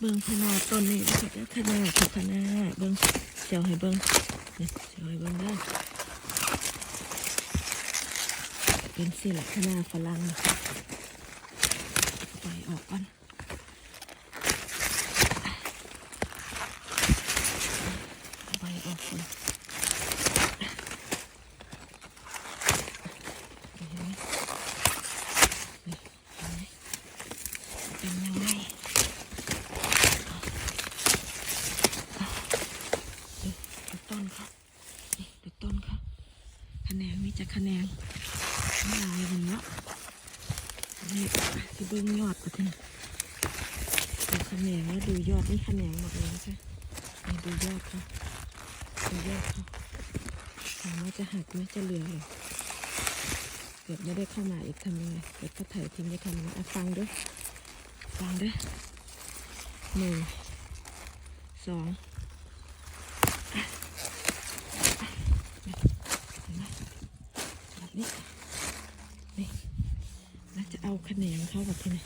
เบิ่งขนาดต้นนี้นะคะเด้อขนาดขนาดเบิ่งเจียวให้เบิ่งเจียวให้เบิ่งได้เป็นสิละขนาดฝรั่งปล่อยออกก่อนปล่อยออกก่อนเห็นไหมนี่เห็นไหมเป็นยังไง ดูต้นครับนี่ดูต้นครับ คะแนนมีจะคะแนนลายมันเนาะนี่ที่เบิ้งยอดก็ทีดูคะแนนแล้วดูยอดนี่คะแนนหมดเลยนะคะนี่ดูยอดค่ะดูยอดค่ะถามว่าจะหักไหมจะเหลือเหรอเกิดไม่ได้เข้ามาอีกทำยังไงเกิดก็ถ่ายทิ้งจะทำยังไงอะฟังด้วยฟังด้วยหนึ่งสอง แบบนี้ นี่แล้วจะ เอาขนงเข้าแบบที่ไหน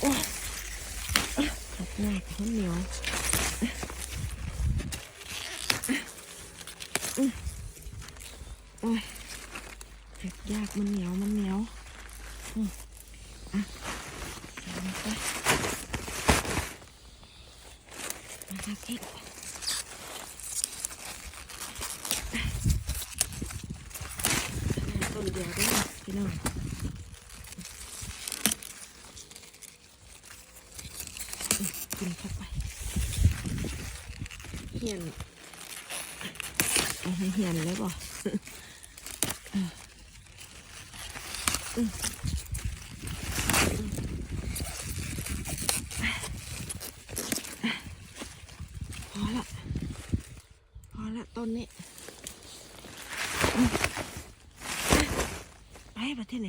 โอ้ยขับง่ายข้าวเหนียว โอ้ยเห็ด ยากมันเหนียวมันเหนียวอืมอะใส่ลงไปมาครับพี่ต้นเดียวด้วยพี่น้องอืมกินเข้าไปเหียนเอาให้เหียนเลยบ่ พอละ พอละต้นนี้ไปประเทศไหน